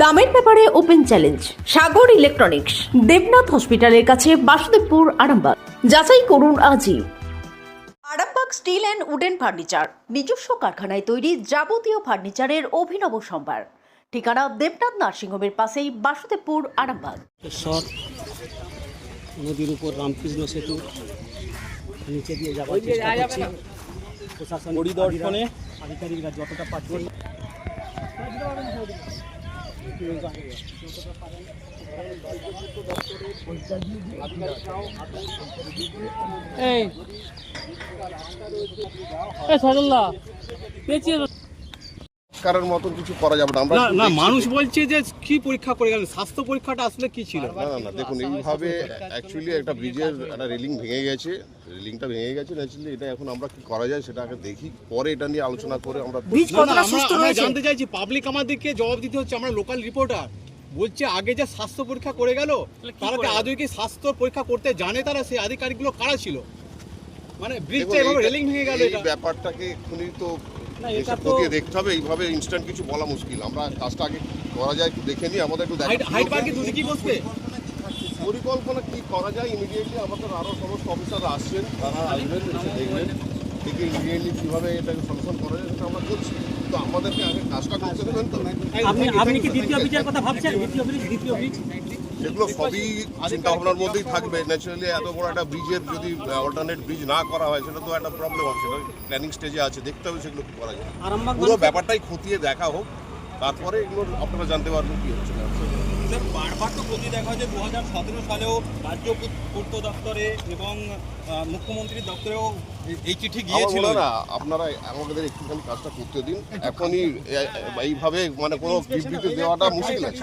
দামের ব্যাপারে open challenge Sagar electronics Debnath হসপিটালের কাছে বাসুদেবপুর আরামবাগ। যাচাই করুন আজই। Arambagh steel and wooden furniture নিজস্ব কারখানায় তৈরি যাবতীয় ফার্নিচারের অভিনব সম্ভার। ঠিকানা দেবনাথ নার্সিংহোমের পাশেই বাসুদেবপুর আরামবাগ। নদীর উপর রামকৃষ্ণ সেতু নিচে দিয়ে যাওয়ার চেষ্টা করছি। প্রশাসন পরিদর্শনে আধিকারিকরা যতটা পাচ্ছেন এই এই সজল্লা পেঁচিয়ে কারোর মতন কিছু করা যাবে না। আমরা না। মানুষ বলছে যে কি পরীক্ষা করে গেলেন? স্বাস্থ্য পরীক্ষাটা আসলে কি ছিল? না না না দেখুন এইভাবে অ্যাকচুয়ালি একটা ব্রিজের একটা রেলিং ভেঙে গেছে। রেলিংটা ভেঙে গেছে ন্যাচুরালি এটা এখন আমরা কি করা যায় সেটা আগে দেখি পরে এটা নিয়ে আলোচনা করে আমরা না, না, আমরা- আমরা জানতে চাইছি পাবলিক আমাদেরকে জবাব দিতে হচ্ছে আমরা লোকাল রিপোর্টার বলছে আগে যে স্বাস্থ্য পরীক্ষা করে গেল তারা কি আদৌ কি স্বাস্থ্য পরীক্ষা করতে জানে? তারা সেই আধিকারিকগুলো কারা ছিল? মানে ব্রিজটা এভাবে রেলিং ভেঙে গেল এই এটা। ব্যাপারটাকে এক্ষুনি তো এটা তো- দেখতে হবে এইভাবে ইনস্ট্যান্ট কিছু বলা মুশকিল। আমরা কাজটা আগে করা যায় একটু দেখে নিই আমাদের একটু হাইট দেখা হাইট কি বসবে? পরিকল্পনা কি করা যায়? ইমিডিয়েটলি আমাদের আরও সমস্ত অফিসাররা আসছেন তারা আসবেন দেখবেন দেখে ইমিডিয়েটলি কীভাবে এটাকে সলিউশন করা যায় সেটা আমরা করছি। তো আমাদেরকে আগে কাজটা করতে দেবেন তো আপনি আপনি কি দ্বিতীয় ব্রিজের কথা ভাবছেন? দ্বিতীয় ব্রিজ দ্বিতীয় ব্রিজ সেগুলো সবই চিন্তা ভাবনার মধ্যেই থাকবে। ন্যাচারালি এত বড় একটা ব্রিজের যদি অল্টারনেট ব্রিজ না করা হয় সেটা তো একটা প্রবলেম আছে। সেটা প্ল্যানিং স্টেজে আছে দেখতে হবে সেগুলো কি করা যায়। পুরো ব্যাপারটাই খতিয়ে দেখা হোক তারপরে এগুলো আপনারা জানতে পারবেন কি হচ্ছে। না বারবার তো প্রতি দেখা হয় যে দু হাজার সতেরো সালেও রাজ্য পূর্ত দপ্তরে এবং মুখ্যমন্ত্রীর দপ্তরেও এই- চিঠি গিয়েছিল। না আপনারা আমাদের একটুখানি কাজটা করতে দিন। এখনই এইভাবে মানে কোনো বিবৃতি দেওয়াটা মুশকিল আছে।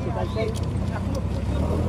আমরা